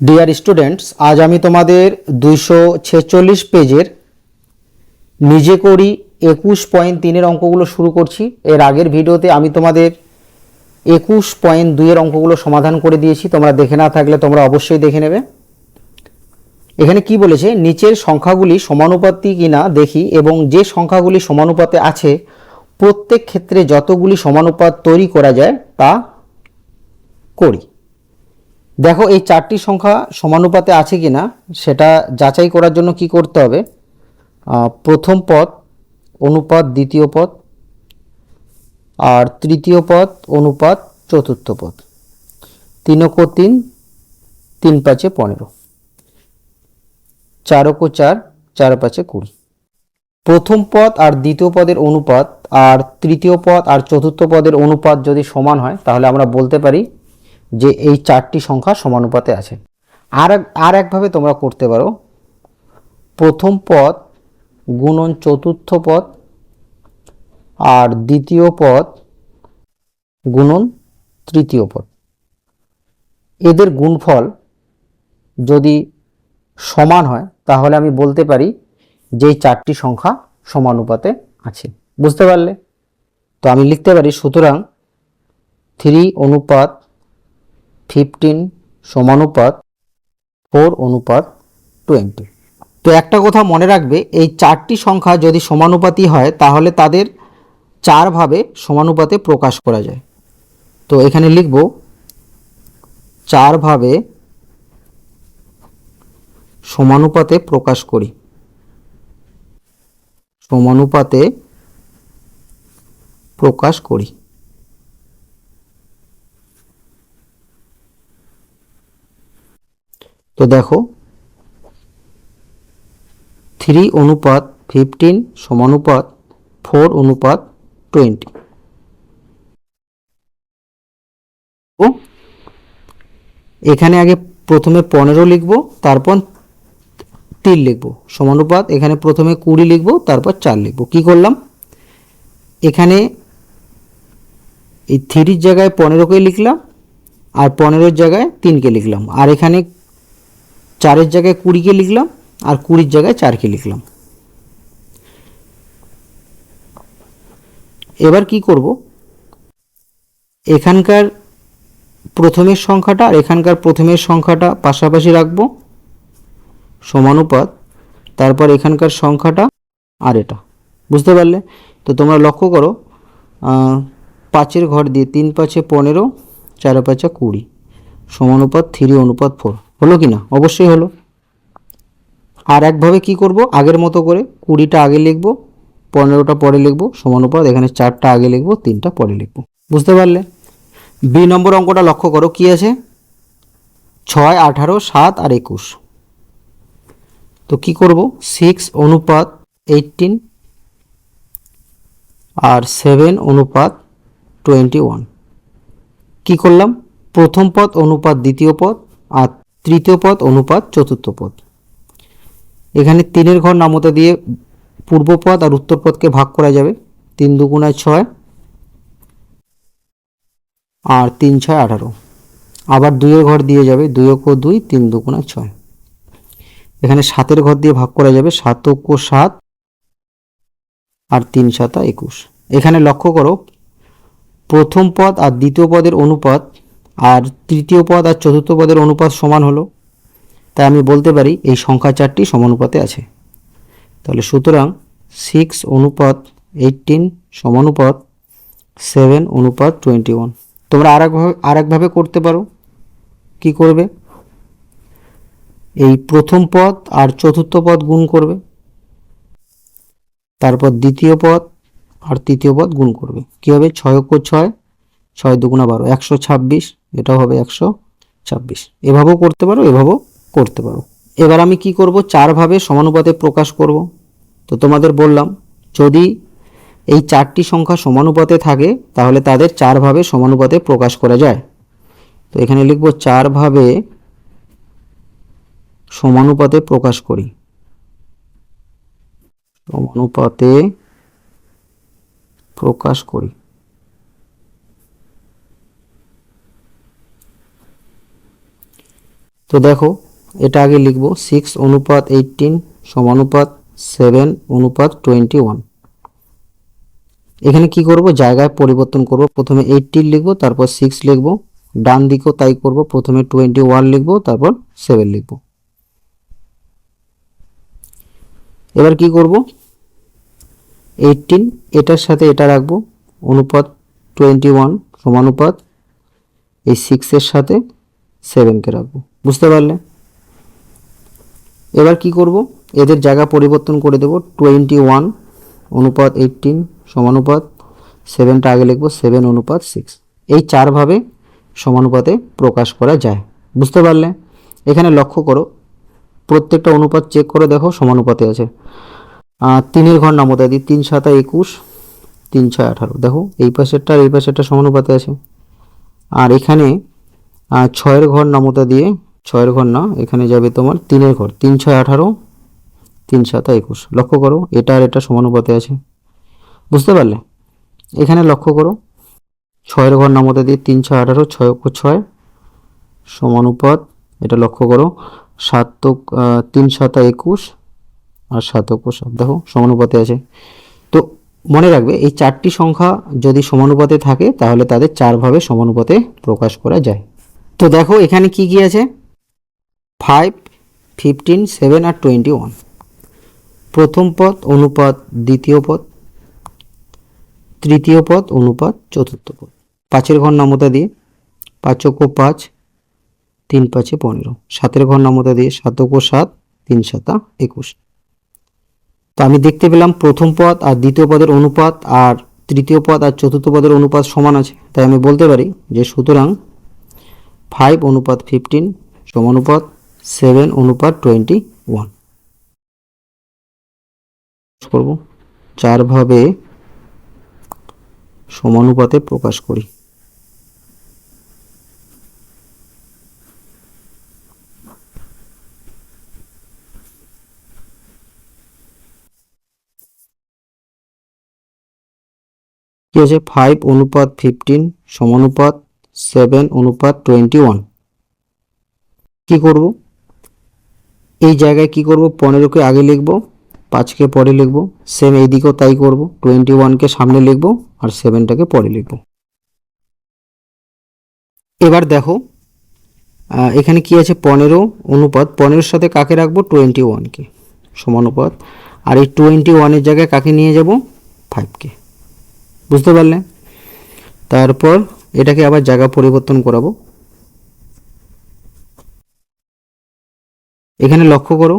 Dear students আজ আমি তোমাদের দুইশো ছেচল্লিশ পেজের নিজে করি একুশ পয়েন্ট তিনের অঙ্কগুলো শুরু করছি। এর আগের ভিডিওতে আমি তোমাদের একুশ পয়েন্ট দুইয়ের অঙ্কগুলো সমাধান করে দিয়েছি। তোমরা দেখে না থাকলে তোমরা অবশ্যই দেখে নেবে। এখানে কি বলেছে? নিচের সংখ্যাগুলি সমানুপাতি কিনা দেখি এবং যে সংখ্যাগুলি সমানুপাতে আছে, প্রত্যেক ক্ষেত্রে যতগুলি সমানুপাত তৈরি করা যায় তা করি। দেখো, এই চারটি সংখ্যা সমানুপাতে আছে কিনা, সেটা যাচাই করার জন্য কি করতে হবে? প্রথম পদ, অনুপাত দ্বিতীয় পদ, আর তৃতীয় পদ, অনুপাত চতুর্থ পদ। তিনকো তিন তিন পাঁচে পনেরো। চারকো চার চার পাঁচে কুড়ি। প্রথম পদ আর দ্বিতীয় পদের অনুপাত, আর তৃতীয় পদ আর চতুর্থ পদের অনুপাত যদি সমান হয়, তাহলে আমরা বলতে পারি যে এই চারটি সংখ্যা সমানুপাতে আছে। আর আর একভাবে তোমরা করতে পারো। প্রথম পদ গুণন চতুর্থ পদ আর দ্বিতীয় পদ গুণন তৃতীয় পদ। এদের গুণফল যদি সমান হয়, তাহলে আমি বলতে পারি যে চারটি সংখ্যা সমানুপাতে আছে। বুঝতে পারলে? তো আমি লিখতে পারি, সুতরাং থ্রি অনুপাত ফিফটিন সমানুপাত ফোর অনুপাত টোয়েন্টি তো একটা কথা মনে রাখবে, এই চারটি সংখ্যা যদি সমানুপাতি হয়, তাহলে তাদের চারভাবে সমানুপাতে প্রকাশ করা যায়। তো এখানে লিখব চারভাবে সমানুপাতে প্রকাশ করি। সমানুপাতে প্রকাশ করি। তো দেখো থ্রি অনুপাত ফিফটিন সমানুপাত ফোর অনুপাত টোয়েন্টি ও এখানে আগে প্রথমে পনেরো লিখব, তারপর তিন লিখব। সমানুপাত, এখানে প্রথমে কুড়ি লিখব, তারপর চার লিখব। কি করলাম? এখানে এই থ্রির জায়গায় পনেরোকে লিখলাম, আর পনেরোর জায়গায় তিনকে লিখলাম। আর এখানে চারের জায়গায় কুড়িকে লিখলাম আর কুড়ির জায়গায় চারকে লিখলাম। এবার কি করব? এখানকার প্রথমের সংখ্যাটা আর এখানকার প্রথমের সংখ্যাটা পাশাপাশি রাখব, সমানুপাত, তারপর এখানকার সংখ্যাটা আর এটা। বুঝতে পারলে? তো তোমরা লক্ষ্য করো পাঁচের ঘর দিয়ে তিন পাঁচে পনেরো, চার পাঁচা কুড়ি, সমানুপাত থ্রি, অনুপাত ফোর। হলো কি না? অবশ্যই হলো। আর একভাবে কি করব? আগের মতো করে কুড়িটা আগে লিখব, পনেরোটা পরে লিখব সমানুপাত এখানে চারটা আগে লিখব, তিনটা পরে লিখব। বুঝতে পারলে? বি নম্বর অঙ্কটা লক্ষ্য করো, কি আছে? ছয়, আঠারো, সাত আর একুশ। তো কি করব? সিক্স অনুপাত এইটিন আর সেভেন অনুপাত টোয়েন্টি ওয়ান কী করলাম? প্রথম পদ অনুপাত দ্বিতীয় পদ আর তৃতীয় পদ, অনুপাত, চতুর্থ পদ। এখানে তিনের ঘর নামতা দিয়ে পূর্ব পদ আর উত্তর পদকে ভাগ করা যাবে। তিন দুগুণায় ছয় আর তিন ছয় আঠারো। আবার দুইয়ের ঘর দিয়ে যাবে দুই ও দুই, তিন দুগুণায় ছয়। এখানে সাতের ঘর দিয়ে ভাগ করা যাবে সাত ও সাত আর তিন সাতা একুশ। এখানে লক্ষ্য করো, প্রথম পদ আর দ্বিতীয় পদের অনুপাত আর তৃতীয় পদ আর চতুর্থ পদের অনুপাত সমান হলো। তাই আমি বলতে পারি এই সংখ্যা চারটি সমানুপাতে আছে। তাহলে সুতরাং সিক্স অনুপাত এইটিন সমানুপাত সেভেন অনুপাত টোয়েন্টি ওয়ান তোমরা আরেকভাবে আরেকভাবে করতে পারো। কি করবে? এই প্রথম পদ আর চতুর্থ পদ গুণ করবে। তারপর দ্বিতীয় পদ আর তৃতীয় পদ গুণ করবে। কী হবে? ছয় অক্ষ ছয় ছয় দুগুণা বারো, একশো ছাব্বিশ। এটাও হবে একশো ছাব্বিশ। এভাবেও করতে পারো, এভাবেও করতে পারো। এবার আমি কি করব? চারভাবে সমানুপাতে প্রকাশ করব। তো তোমাদের বললাম, যদি এই চারটি সংখ্যা সমানুপাতে থাকে, তাহলে তাদের চারভাবে সমানুপাতে প্রকাশ করা যায়। তো এখানে লিখব চারভাবে সমানুপাতে প্রকাশ করি। সমানুপাতে প্রকাশ করি। তো দেখো, এটা আগে লিখব সিক্স অনুপাত এইটিন সমানুপাত সেভেন অনুপাত টোয়েন্টি ওয়ান এখানে কি করব? জায়গায় পরিবর্তন করব, প্রথমে এইটটিন লিখব, তারপর সিক্স লিখব, ডান দিকেও তাই করব, প্রথমে টোয়েন্টি ওয়ান লিখব, তারপর সেভেন লিখব। এবার কি করব? এইটিন এটার সাথে এটা রাখব, অনুপাত টোয়েন্টি ওয়ান সমানুপাত এই সিক্সের সাথে সেভেনকে রাখব। বুঝতে পারলে? এবার কি করব? এদের জায়গা পরিবর্তন করে দেব। টোয়েন্টি ওয়ান অনুপাত এইটিন সমানুপাত সেভেনটা আগে লিখব সেভেন অনুপাত সিক্স এই চারভাবে সমানুপাতে প্রকাশ করা যায়। বুঝতে পারলে? এখানে লক্ষ্য করো, প্রত্যেকটা অনুপাত চেক করে দেখো, সমানুপাতে আছে। তিনের ঘর নামতা দিই তিন সাতা একুশ, তিন ছয় আঠারো। দেখো, এই পাশেরটা আর এই পাশেরটা সমানুপাতে আছে। আর এখানে ছয়ের ঘর নামতা দিয়ে ছয়ের ঘর না, এখানে যাবে তোমার তিনের ঘর, তিন ছয় আঠারো, তিন সাতা একুশ। লক্ষ্য করো, এটা আর এটা সমানুপাতে আছে। বুঝতে পারলে? এখানে লক্ষ্য করো, ছয়ের ঘর নামতা দিয়ে তিন ছয় আঠারো, ছয় ছয়, সমানুপাত, এটা লক্ষ্য করো, সাত তিন সাতা একুশ আর সাত সাত। দেখো, সমানুপাতে আছে। তো মনে রাখবে, এই চারটি সংখ্যা যদি সমানুপাতে থাকে, তাহলে তাদের চারভাবে সমানুপাতে প্রকাশ করা যায়। তো দেখো, এখানে কি কি আছে? ফাইভ ফিফটিন সেভেন আর টোয়েন্টি ওয়ান প্রথম পদ, অনুপাত, দ্বিতীয় পদ, তৃতীয় পদ, অনুপাত, চতুর্থ পদ। পাঁচের ঘর নামতা দিয়ে পাঁচক পাঁচ, তিন পাঁচে পনেরো। সাতের ঘর নামতা দিয়ে সাতক সাত, তিন সাতা একুশ। তো আমি দেখতে পেলাম প্রথম পদ আর দ্বিতীয় পদের অনুপাত আর তৃতীয় পদ আর চতুর্থ পদের অনুপাত সমান আছে। তাই আমি বলতে পারি যে সুতরাং ফাইভ অনুপাত ফিফটিন সমানুপাত সেভেন অনুপাত টোয়েন্টি ওয়ান করব চারভাবে সমানুপাতে প্রকাশ করি। কি আছে? ফাইভ অনুপাত ফিফটিন সমানুপাত সেভেন অনুপাত টোয়েন্টি ওয়ান কি করব? এই জায়গায় কি করব? পনেরোকে আগে লিখব, পাঁচকে পরে লিখব সেম এইদিকেও তাই করব টোয়েন্টি ওয়ানকে সামনে লিখব আর সেভেনটাকে পরে লিখব। এবার দেখো এখানে কি আছে? পনেরো অনুপাত, পনেরোর সাথে কাকে রাখব? টোয়েন্টি ওয়ানকে সমানুপাত আর এই টোয়েন্টি ওয়ানের জায়গায় কাকে নিয়ে যাব? ফাইভকে বুঝতে পারলে? তারপর এটাকে আবার জায়গা পরিবর্তন করাবো। এখানে লক্ষ্য করো।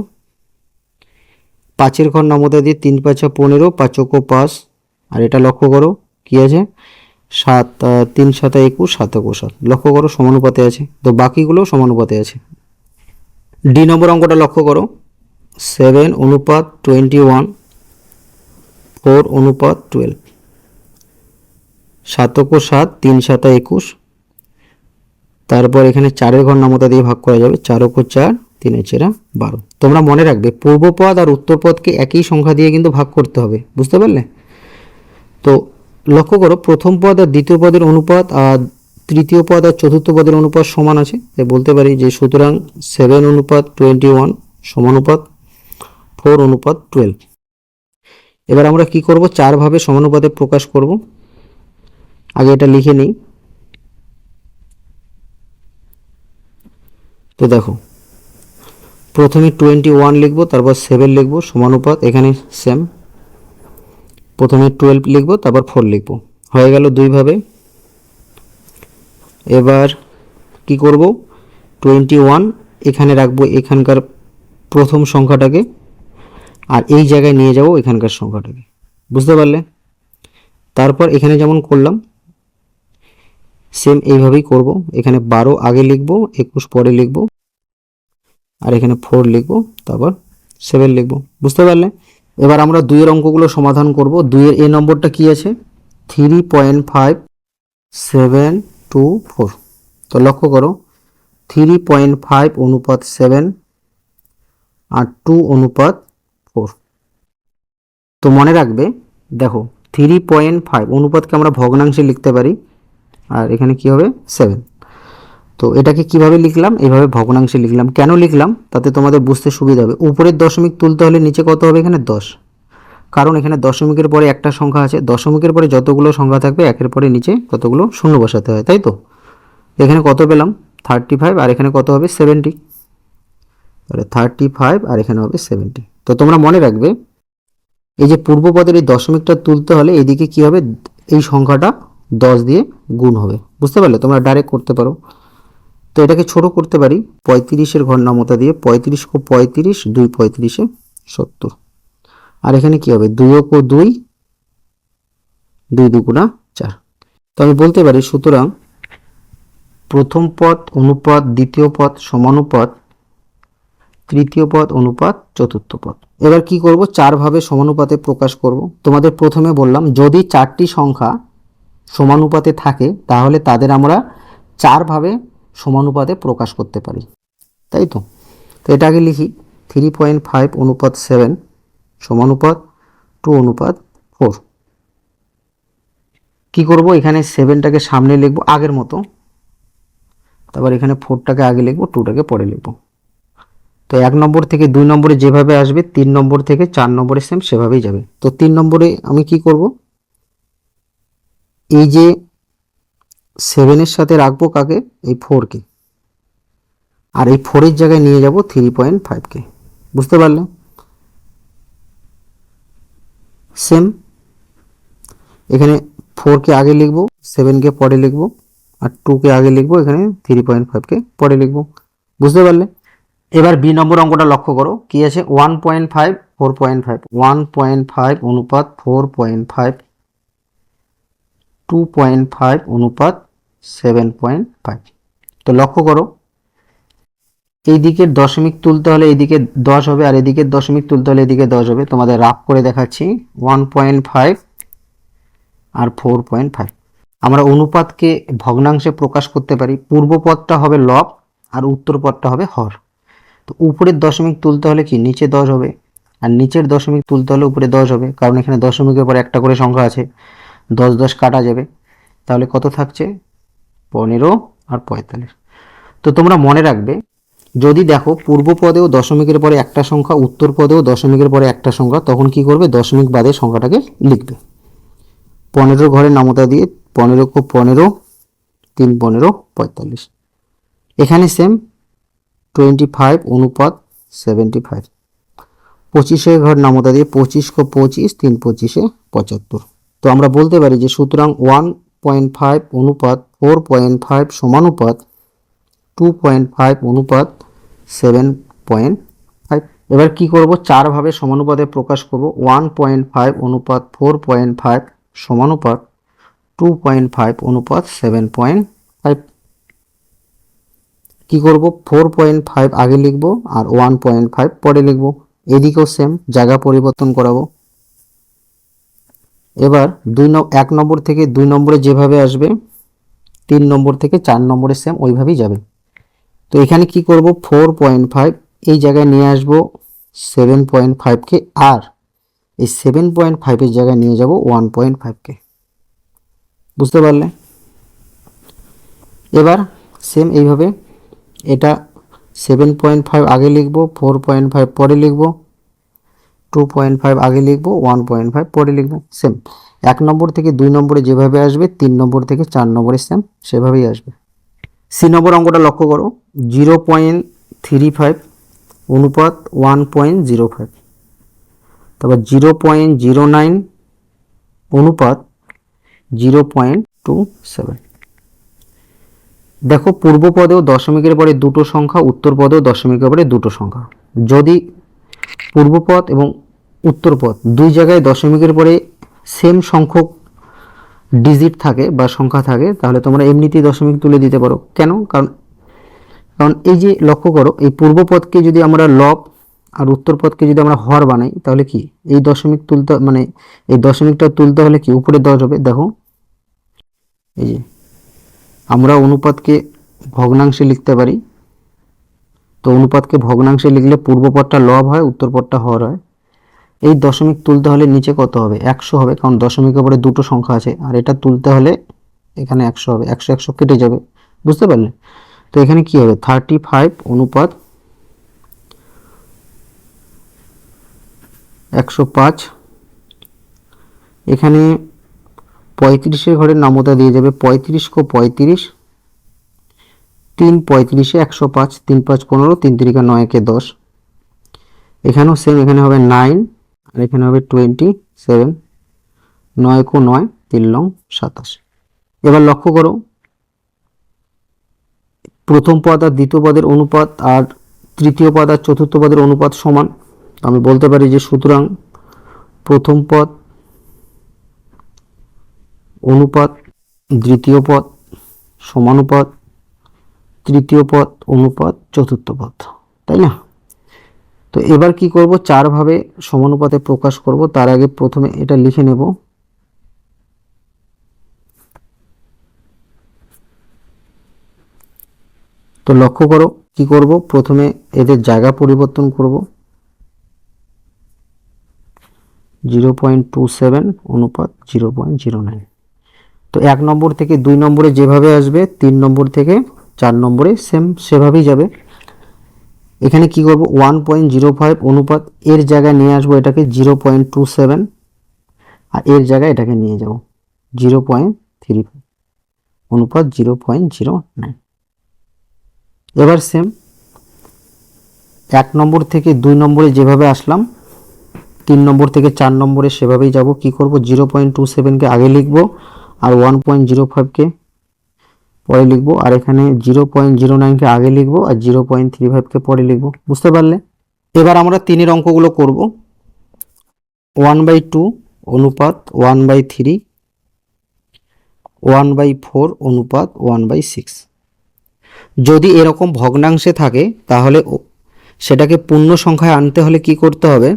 পাঁচের ঘর নামতা দিয়ে তিন পাঁচা পনেরো পাঁচক পাঁচ। আর এটা লক্ষ্য করো, কি আছে? সাত তিন সাতা একুশ সাতক সাত। লক্ষ্য করো, সমানুপাতে আছে। তো বাকিগুলো সমানুপাতে আছে। ডি নম্বর অঙ্কটা লক্ষ্য করো। সেভেন অনুপাত টোয়েন্টি ওয়ান ফোর অনুপাত টুয়েলভ সাতক সাত, তিন সাতা একুশ। তারপর এখানে চারের ঘর নামতা দিয়ে ভাগ করা যাবে। চারক চার তিনের চেরা বারো। তোমরা মনে রাখবে, পূর্বপদ আর উত্তরপদকে একই সংখ্যা দিয়ে কিন্তু ভাগ করতে হবে। বুঝতে পারলে? তো লক্ষ্য করো, প্রথম পদ আর দ্বিতীয় পদের অনুপাত আর তৃতীয় পদ আর চতুর্থ পদের অনুপাত সমান আছে। তাই বলতে পারি যে সুতরাং সেভেন অনুপাত টোয়েন্টি ওয়ান সমানুপাত ফোর অনুপাত টুয়েলভ এবার আমরা কি করব? চারভাবে সমানুপাতে প্রকাশ করব। আগে এটা লিখে নিই। তো দেখো প্রথমে টোয়েন্টি ওয়ান লিখব, তারপর সেভেন লিখব, সমানুপাত, এখানে সেম প্রথমে টুয়েলভ লিখব, তারপর ফোর লিখব। হয়ে গেল দুইভাবে এবার কি করব? টোয়েন্টি ওয়ান এখানে রাখব এখানকার প্রথম সংখ্যাটাকে, আর এই জায়গায় নিয়ে যাব এখানকার সংখ্যাটাকে। বুঝতে পারলে? তারপর এখানে যেমন করলাম সেম এইভাবেই করব। এখানে বারো আগে লিখব, একুশ পরে লিখব। আর এখানে ফোর লিখব, তারপর সেভেন লিখব। বুঝতে পারলে? এবার আমরা দুইয়ের অঙ্কগুলো সমাধান করব। দুইয়ের এ নম্বরটা কি আছে? Three point five seven two four তো লক্ষ্য করো থ্রি পয়েন্ট ফাইভ অনুপাত সেভেন আর টু অনুপাত ফোর তো মনে রাখবে, দেখো থ্রি পয়েন্ট ফাইভ অনুপাতকে আমরা ভগ্নাংশে লিখতে পারি, আর এখানে কি হবে? সেভেন তো এটাকে কীভাবে লিখলাম? এইভাবে ভগ্নাংশে লিখলাম। কেন লিখলাম? তাতে তোমাদের বুঝতে সুবিধা হবে। উপরের দশমিক তুলতে হলে নিচে কত হবে? এখানে দশ। কারণ এখানে দশমিকের পরে একটা সংখ্যা আছে। দশমিকের পরে যতগুলো সংখ্যা থাকবে, একের পরে নিচে কতগুলো? শূন্য বসাতে হয়, তাই তো? এখানে কত পেলাম? থার্টি ফাইভ আর এখানে কত হবে? সেভেন্টি তাহলে থার্টি ফাইভ আর এখানে হবে সেভেন্টি তো তোমরা মনে রাখবে, এই যে পূর্বপদের এই দশমিকটা তুলতে হলে এদিকে কি হবে? এই সংখ্যাটা দশ দিয়ে গুণ হবে। বুঝতে পারলে? তোমরা ডাইরেক্ট করতে পারো। তো এটাকে ছোট করতে পারি পঁয়ত্রিশের ঘর নামতা দিয়ে পঁয়ত্রিশ কো পঁয়ত্রিশ, দুই পঁয়ত্রিশে সত্তর। আর এখানে কি হবে? দুই কো দুই দুই দুগুণা চার। তো আমি বলতে পারি সুতরাং প্রথম পদ অনুপাত, দ্বিতীয় পদ সমানুপাত, তৃতীয় পদ অনুপাত, চতুর্থ পদ। এবার কি করব? চার ভাবে সমানুপাতে প্রকাশ করব। তোমাদের প্রথমে বললাম, যদি চারটি সংখ্যা সমানুপাতে থাকে, তাহলে তাদের আমরা চার ভাবে সমানুপাতে প্রকাশ করতে পারি। তাই তো? তো এটা আগে লিখি। থ্রি পয়েন্ট ফাইভ অনুপাত সেভেন সমানুপাত টু অনুপাত ফোর কী করব? এখানে সেভেনটাকে সামনে লিখব আগের মতো। তারপর এখানে ফোরটাকে আগে লিখব টুটাকে পরে লিখব। তো এক নম্বর থেকে দুই নম্বরে যেভাবে আসবে, তিন নম্বর থেকে চার নম্বরে সেম সেভাবেই যাবে। তো তিন নম্বরে আমি কি করব? এই যে সেভেনের সাথে রাখব কাকে? এই ফোরকে আর এই ফোরের জায়গায় নিয়ে যাব থ্রি পয়েন্ট ফাইভকে বুঝতে পারলে? সেম এখানে ফোরকে আগে লিখব সেভেনকে পরে লিখব, আর টুকে আগে লিখব, এখানে থ্রি পয়েন্ট ফাইভকে পরে লিখব। বুঝতে পারলে? এবার বি নম্বর অঙ্কটা লক্ষ্য করো। কি আছে? One point five four point five one point five অনুপাত four point five two point five অনুপাত সেভেন পয়েন্ট ফাইভ তো লক্ষ্য করো এই দিকের দশমিক তুলতে হলে এদিকে দশ হবে আর এদিকের দশমিক তুলতে হলে এদিকে দশ হবে। তোমাদের রাফ করে দেখাচ্ছি ওয়ান পয়েন্ট ফাইভ আর ফোর পয়েন্ট ফাইভ আমরা অনুপাতকে ভগ্নাংশে প্রকাশ করতে পারি, পূর্ব পদটা হবে লব আর উত্তর পদটা হবে হর। তো উপরের দশমিক তুলতে হলে কি? নিচে দশ হবে। আর নিচের দশমিক তুলতে হলে উপরে দশ হবে, কারণ এখানে দশমিকের পর একটা করে সংখ্যা আছে, দশ দশ কাটা যাবে। তাহলে কত থাকছে? পনেরো আর পঁয়তাল্লিশ। তো তোমরা মনে রাখবে, যদি দেখো পূর্ব পদেও দশমিকের পরে একটা সংখ্যা, উত্তর পদেও দশমিকের পরে একটা সংখ্যা, তখন কি করবে? দশমিক বাদে সংখ্যাটাকে লিখবে। পনেরো ঘরের নামতা দিয়ে পনেরো কো পনেরো, তিন পনেরো, পঁয়তাল্লিশ। এখানে সেম টোয়েন্টি ফাইভ অনুপাত সেভেন্টি ফাইভ পঁচিশে ঘর নামতা দিয়ে পঁচিশ কো পঁচিশ, তিন পঁচিশে পঁচাত্তর। তো আমরা বলতে পারি যে সুতরাং ওয়ান পয়েন্ট ফাইভ অনুপাত, ফোর পয়েন্ট ফাইভ সমানুপাত টু পয়েন্ট ফাইভ অনুপাত, সেভেন পয়েন্ট ফাইভ। এবার কি করব? চারভাবে সমানুপাতে প্রকাশ করব। ওয়ান পয়েন্ট ফাইভ অনুপাত, ফোর পয়েন্ট ফাইভ সমানুপাত টু পয়েন্ট ফাইভ অনুপাত, সেভেন পয়েন্ট ফাইভ। কি করব? ফোর পয়েন্ট ফাইভ আগে লিখব আর ওয়ান পয়েন্ট ফাইভ পরে লিখব। এদিকেও সেম, জায়গা পরিবর্তন করাবো। এবার দুই এক নম্বর থেকে দুই নম্বরে যেভাবে আসবে, তিন নম্বর থেকে চার নম্বরে সেম ওইভাবেই যাবে। তো এখানে কি করব? ফোর পয়েন্ট ফাইভ এই জায়গায় নিয়ে আসব সেভেন পয়েন্ট ফাইভকে আর এই সেভেন পয়েন্ট ফাইভের জায়গায় নিয়ে যাব ওয়ান পয়েন্ট ফাইভকে বুঝতে পারলে? এবার সেম এইভাবে এটা সেভেন পয়েন্ট ফাইভ আগে লিখব ফোর পয়েন্ট ফাইভ পরে লিখব টু পয়েন্ট ফাইভ আগে লিখব ওয়ান পয়েন্ট ফাইভ পরে লিখব সেম এক নম্বর থেকে দুই নম্বরে যেভাবে আসবে, তিন নম্বর থেকে চার নম্বরে সেম সেভাবেই আসবে। সি নম্বর অঙ্কটা লক্ষ্য করো জিরো পয়েন্ট থ্রি ফাইভ অনুপাত ওয়ান পয়েন্ট জিরো ফাইভ তারপর জিরো পয়েন্ট জিরো নাইন অনুপাত জিরো পয়েন্ট টু সেভেন দেখো, পূর্ব পদেও দশমিকের পরে দুটো সংখ্যা, উত্তর পদেও দশমিকের পরে দুটো সংখ্যা। যদি পূর্বপদ এবং উত্তরপদ দুই জায়গায় দশমিকের পরে সেম সংখ্যক ডিজিট থাকে বা সংখ্যা থাকে, তাহলে তোমরা এমনিতেই দশমিক তুলে দিতে পারো। কেন? কারণ কারণ এই যে লক্ষ্য করো, এই পূর্বপদকে যদি আমরা লব আর উত্তরপদকে যদি আমরা হর বানাই, তাহলে কি? এই দশমিক তুলতে মানে এই দশমিকটা তুলতে হলে কি? উপরে দশ হবে। দেখো, এই যে আমরা অনুপাতকে ভগ্নাংশে লিখতে পারি। তো অনুপাতকে ভগ্নাংশে লিখলে পূর্বপদটা লব হয়, উত্তরপদটা হর হয়। এই দশমিক তুলতে হলে নিচে কত হবে? একশো হবে, কারণ দশমিকের পরে দুটো সংখ্যা আছে। আর এটা তুলতে হলে এখানে একশো হবে, একশো একশো কেটে যাবে। বুঝতে পারলে? তো এখানে কি হবে? থার্টি ফাইভ অনুপাত একশো পাঁচ। এখানে পঁয়ত্রিশের ঘরের নামতা দিয়ে যাবে। পঁয়ত্রিশ কো পঁয়ত্রিশ তিন পঁয়ত্রিশে একশো পাঁচ, তিন পাঁচ পনেরো, তিন তিরিকা নয় একে দশ। এখানেও সেম এখানে হবে নাইন আর এখানে হবে টোয়েন্টি সেভেন নয় কো নয়, তিন লং সাতাশ। এবার লক্ষ্য করো, প্রথম পদ আর দ্বিতীয় পদের অনুপাত আর তৃতীয় পদ আর চতুর্থ পদের অনুপাত সমান। আমি বলতে পারি যে সুতরাং প্রথম পদ, অনুপাত, দ্বিতীয় পদ, সমানুপাত তৃতীয় পদ অনুপাত চতুর্থ পদ, তাই না? তো এবার কি করব? চারভাবে সমানুপাতে প্রকাশ করব। তার আগে প্রথমে এটা লিখে নেব। তো লক্ষ্য করো, কি করব? প্রথমে এদের জায়গা পরিবর্তন করব। জিরো পয়েন্ট টু সেভেন, অনুপাত জিরো পয়েন্ট জিরো নাইন। তো এক নম্বর থেকে দুই নম্বরে যেভাবে আসবে, তিন নম্বর থেকে চার নম্বরে সেম সেভাবেই যাবে। এখানে কি করব? ওয়ান পয়েন্ট জিরো ফাইভ অনুপাত, এর জায়গায় নিয়ে আসব এটাকে জিরো পয়েন্ট টু সেভেন আর এর জায়গায় এটাকে নিয়ে যাব জিরো পয়েন্ট থ্রি ফাইভ অনুপাত জিরো পয়েন্ট জিরো নাইন এবার সেম এক নম্বর থেকে দুই নম্বরে যেভাবে আসলাম, তিন নম্বর থেকে চার নম্বরে সেভাবেই যাব। কি করব? জিরো পয়েন্ট টু সেভেনকে আগে লিখব, আর ওয়ান পয়েন্ট জিরো ফাইভকে পরে লিখব, আর এখানে জিরো পয়েন্ট জিরো নাইনকে আগে লিখব আর জিরো পয়েন্ট থ্রি ফাইভকে পরে লিখব। বুঝতে পারলে? এবার আমরা তিনের অঙ্কগুলো করব। ওয়ান বাই টু অনুপাত one by three one by four অনুপাত ওয়ান বাই সিক্স যদি এরকম ভগ্নাংশে থাকে, তাহলে সেটাকে পূর্ণ সংখ্যায় আনতে হলে কি করতে হবে?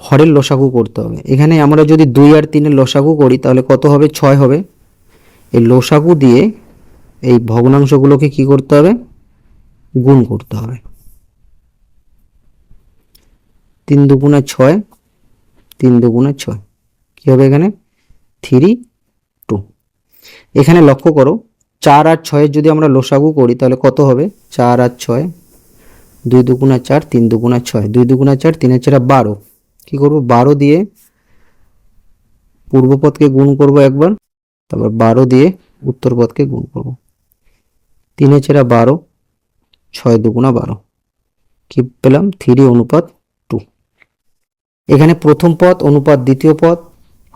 হরের লসাগু করতে হবে। এখানে আমরা যদি দুই আর তিনের লসাগু করি, তাহলে কত হবে? ছয় হবে। এই লসাগু দিয়ে এই ভগ্নাংশগুলোকে কি করতে হবে? গুণ করতে হবে। তিন দুগুণে ছয়, তিন দুগুণে ছয়। কী হবে এখানে? Three, two. এখানে লক্ষ্য করো, চার আর ছয়ের যদি আমরা লসাগু করি, তাহলে কত হবে? চার আর ছয়, দুই দুগুণা চার, তিন দুগুণা ছয়। দুই দুগুণা চার, তিনের চারা বারো। কী করব? বারো দিয়ে পূর্বপদকে গুণ করব একবার। তারপর বারো দিয়ে উত্তর পদকে গুণ করব। তিনে চেরা বারো, ছয় দুগুণা বারো। কি পেলাম? থ্রি অনুপাত টু। এখানে প্রথম পদ অনুপাত দ্বিতীয় পদ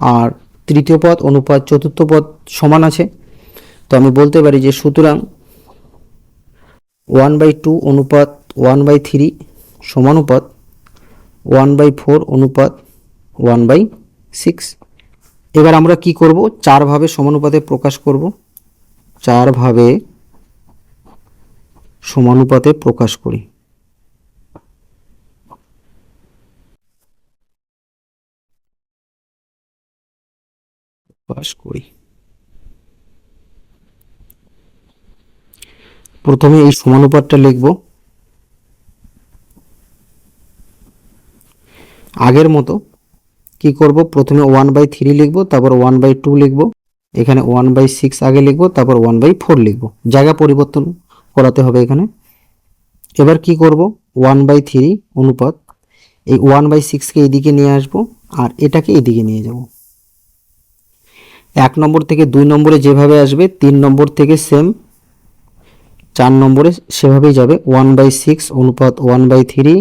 আর তৃতীয় পদ অনুপাত চতুর্থ পদ সমান আছে। তো আমি বলতে পারি যে সুতরাং ওয়ান বাই টু অনুপাত ওয়ান বাই থ্রি সমানুপাত ওয়ান বাই ফোর অনুপাত ওয়ান বাই সিক্স। এবার আমরা কি করব? চারভাবে সমানুপাতে প্রকাশ করব। চারভাবে সমানুপাতে প্রকাশ করি। প্রকাশ করি। প্রথমে এই সমানুপাতটা লিখব। আগের মতো কি করব প্রথমে ওয়ান বাই থ্রি লিখব তারপর ওয়ান বাই টু লিখব এখানে ওয়ান বাই সিক্স আগে লিখব তারপর ওয়ান বাই ফোর লিখব জায়গা পরিবর্তন করাতে হবে এখানে এবার কি করব ওয়ান বাই থ্রি অনুপাত এই ওয়ান বাই সিক্সকে এইদিকে নিয়ে আসব আর এটাকে এদিকে নিয়ে যাব এক নম্বর থেকে দুই নম্বরে যেভাবে আসবে তিন নম্বর থেকে সেম চার নম্বরে সেভাবেই যাবে ওয়ান বাই সিক্স অনুপাত one by three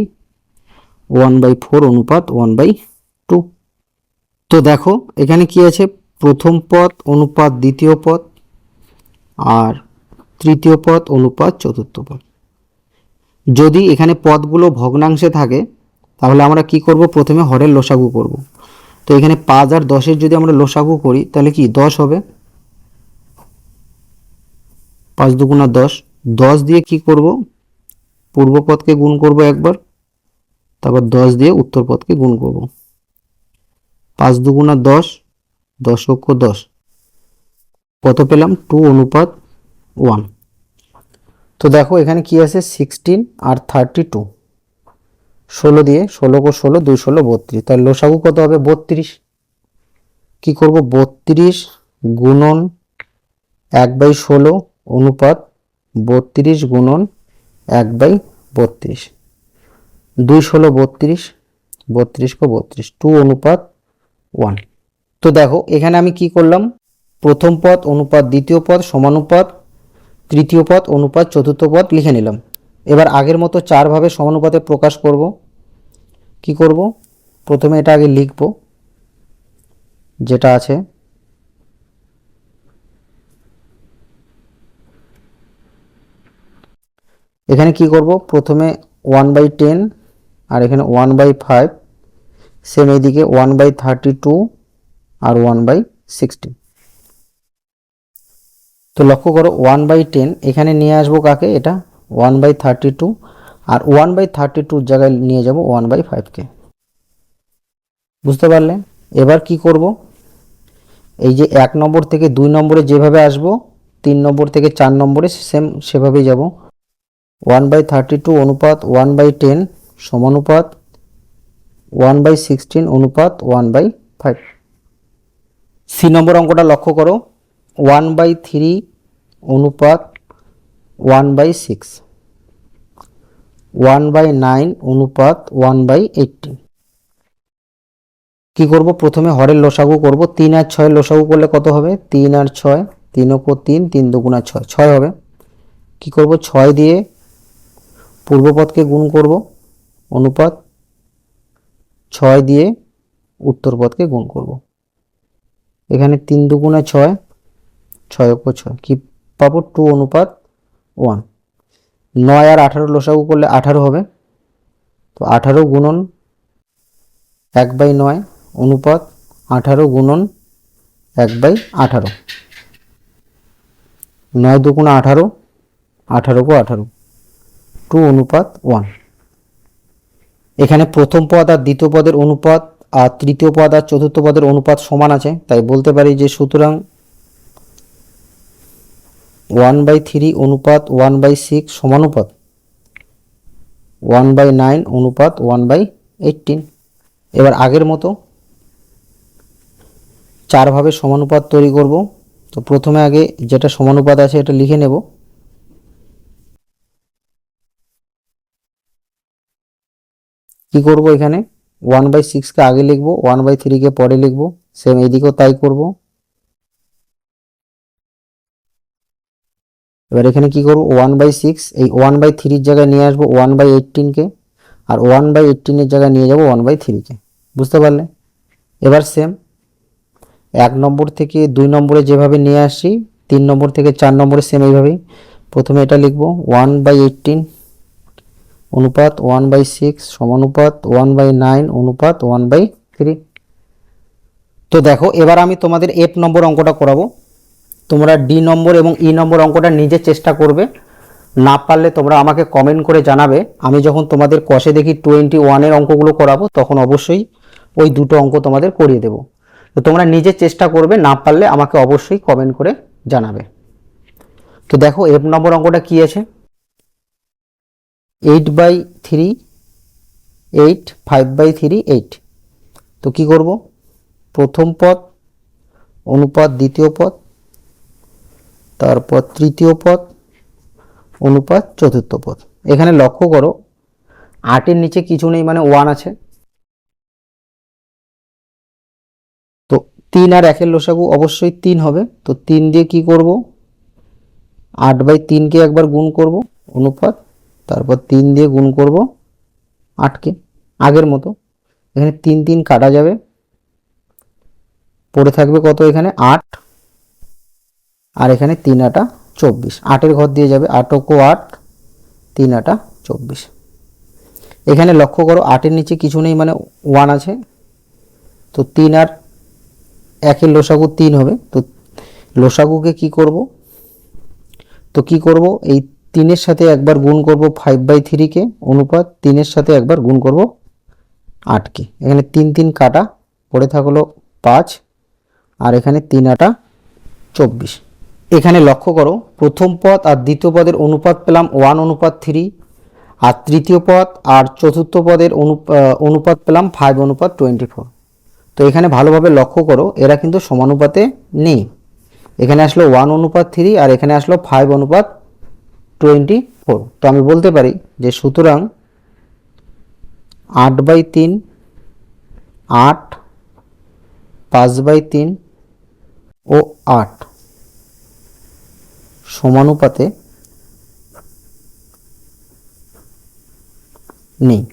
one by four অনুপাত ওয়ান বাই তো দেখো, এখানে কি আছে? প্রথম পদ, অনুপাত, দ্বিতীয় পদ, আর তৃতীয় পদ, অনুপাত, চতুর্থ পদ। যদি এখানে পদগুলো ভগ্নাংশে থাকে, তাহলে আমরা কি করব? প্রথমে হরের লসাগু করব। তো এখানে পাঁচ আর দশের যদি আমরা লসাগু করি, তাহলে কি দশ হবে? পাঁচ দুগুণা দশ। দশ দিয়ে কি করব? পূর্ব পদকে গুণ করব একবার, তারপর দশ দিয়ে উত্তর পদকে গুণ করব। পাঁচ দুগুণা দশ দশ অক্ষ দশ। কত পেলাম? টু অনুপাত ওয়ান। তো দেখো, এখানে কি আছে? সিক্সটিন আর থার্টি টু। ষোলো দিয়ে ষোলো কো ষোলো, দুই ষোলো, বত্রিশ। তাহলে লোসাগু কত হবে? বত্রিশ। কি করব? বত্রিশ গুণন এক বাই ষোলো অনুপাত বত্রিশ গুণন এক বাই বত্রিশ। দুই ষোলো, বত্রিশ বত্রিশ কো বত্রিশ। টু অনুপাত ওয়ান। তো দেখো, এখানে আমি কি করলাম? প্রথম পদ, অনুপাত, দ্বিতীয় পদ, সমানুপাত, তৃতীয় পদ, অনুপাত, চতুর্থ পদ লিখে নিলাম। এবার আগের মতো চারভাবে সমানুপাতে প্রকাশ করব। কি করব? প্রথমে এটা আগে লিখব, যেটা আছে। এখানে কি করব? প্রথমে ওয়ান বাই টেন, আর এখানে ওয়ান বাই ফাইভ সেম এইদিকে ওয়ান বাই থার্টি টু আর ওয়ান বাই সিক্সটি তো লক্ষ্য করো ওয়ান বাই টেন এখানে নিয়ে আসব কাকে? এটা ওয়ান বাই থার্টি টু আর ওয়ান বাই থার্টি টুর জায়গায় নিয়ে যাব ওয়ান বাই ফাইভকে বুঝতে পারলে? এবার কি করব? এই যে এক নম্বর থেকে দুই নম্বরে যেভাবে আসব, তিন নম্বর থেকে চার নম্বরে সেম সেভাবেই যাব। ওয়ান বাই থার্টি টু অনুপাত ওয়ান বাই টেন সমানুপাত ওয়ান বাই সিক্সটিন অনুপাত one by five. C number অঙ্কটা লক্ষ্য করো। ওয়ান বাই থ্রি অনুপাত one by six. One by nine অনুপাত ওয়ান বাই এইটটিন। কী করব? প্রথমে হরের লসাগু করব। তিন আর ছয় লসাগু করলে কত হবে? তিন আর ছয় তিন ওপর তিন তিন দুগুণা ছয়। ছয় হবে। কি করব? ছয় দিয়ে পূর্বপদকে গুণ করব। অনুপাত ছয় দিয়ে উত্তর পদকে গুণ করব। এখানে তিন দুগুণে ছয় ছয় ওপর ছয়। কি পাবো? টু অনুপাত ওয়ান। নয় আর আঠারো লসাগু করলে আঠারো হবে। তো আঠারো গুণন এক বাই নয় অনুপাত আঠারো গুণন এক বাই আঠারো। নয় দুগুণ আঠারো আঠারো কো আঠারো। টু অনুপাত ওয়ান। এখানে প্রথম পদ আর দ্বিতীয় পদের অনুপাত আর তৃতীয় পদ আর চতুর্থ পদের অনুপাত সমান আছে। তাই বলতে পারি যে সুতরাং ওয়ান বাই থ্রি অনুপাত ওয়ান বাই সিক্স সমানুপাত। ওয়ান বাই নাইন অনুপাত ওয়ান বাই এইটিন এবার আগের মতো চারভাবে সমানুপাত তৈরি করব। তো প্রথমে আগে যেটা সমানুপাত আছে এটা লিখে নেব। কি করব এখানে? ওয়ান বাই সিক্সকে আগে লিখব ওয়ান বাই থ্রিকে পরে লিখব সেম এইদিকেও তাই করব। এবার এখানে কি করব? ওয়ান বাই সিক্স এই ওয়ান বাই থ্রির জায়গায় নিয়ে আসব ওয়ান বাই এইটিনকে আর ওয়ান বাই এইটিনের জায়গায় নিয়ে যাব ওয়ান বাই থ্রিকে বুঝতে পারলে? এবার সেম এক নম্বর থেকে দুই নম্বরে যেভাবে নিয়ে আসি, তিন নম্বর থেকে চার নম্বরে সেম এইভাবেই। প্রথমে এটা লিখব ওয়ান বাই এইটিন অনুপাত ওয়ান বাই সিক্স সমানুপাত ওয়ান বাই নাইন অনুপাত ওয়ান বাই থ্রি। তো দেখো, এবার আমি তোমাদের এফ নম্বর অঙ্কটা করাবো। তোমরা ডি নম্বর এবং ই নম্বর অঙ্কটা নিজে চেষ্টা করবে। না পারলে তোমরা আমাকে কমেন্ট করে জানাবে। আমি যখন তোমাদের কষে দেখি টোয়েন্টি ওয়ানের অঙ্কগুলো করাবো, তখন অবশ্যই ওই দুটো অঙ্ক তোমাদের করিয়ে দেবো। তো তোমরা নিজে চেষ্টা করবে, না পারলে আমাকে অবশ্যই কমেন্ট করে জানাবে। তো দেখো এফ নম্বর অঙ্কটা কি আছে? Eight by three eight five by three eight তো কি করব? প্রথম পদ, অনুপাত দ্বিতীয় পদ, তারপর তৃতীয় পদ, অনুপাত চতুর্থ পদ। এখানে লক্ষ্য করো আটের নিচে কিছু নেই মানে ওয়ান আছে। তো তিন আর একের লসাগু অবশ্যই তিন হবে। তো তিন দিয়ে কি করব? আট বাই তিনকে একবার গুণ করব, অনুপাত তারপর তিন দিয়ে গুণ করব আটকে, আগের মতো। এখানে তিন তিন কাটা যাবে। পড়ে থাকবে কত এখানে? আট। আর এখানে তিন আটা চব্বিশ। আটের ঘর দিয়ে যাবে। আটকো আট, তিন আটা চব্বিশ। এখানে লক্ষ্য করো, আটের নিচে কিছু নেই মানে ওয়ান আছে। তো তিন আর একের লোসাগু তিন হবে। তো লোসাগুকে কি করব? তো কি করব? এই তিনের সাথে একবার গুণ করব ফাইভ বাই থ্রিকে অনুপাত তিনের সাথে একবার গুণ করব আটকে এখানে তিন তিন কাটা, পড়ে থাকল পাঁচ, আর এখানে তিন আটা চব্বিশ। এখানে লক্ষ্য করো, প্রথম পদ আর দ্বিতীয় পদের অনুপাত পেলাম ওয়ান অনুপাত থ্রি আর তৃতীয় পদ আর চতুর্থ পদের অনুপাত পেলাম ফাইভ অনুপাত টোয়েন্টি ফোর তো এখানে ভালোভাবে লক্ষ্য করো, এরা কিন্তু সমানুপাতে নেই। এখানে আসলো ওয়ান অনুপাত থ্রি আর এখানে আসলো ফাইভ অনুপাত টোয়েন্টি ফোর। তো আমি বলতে পারি যে সুতরাং আট বাই তিন, আট, পাঁচ বাই তিন ও আট সমানুপাতে নেই।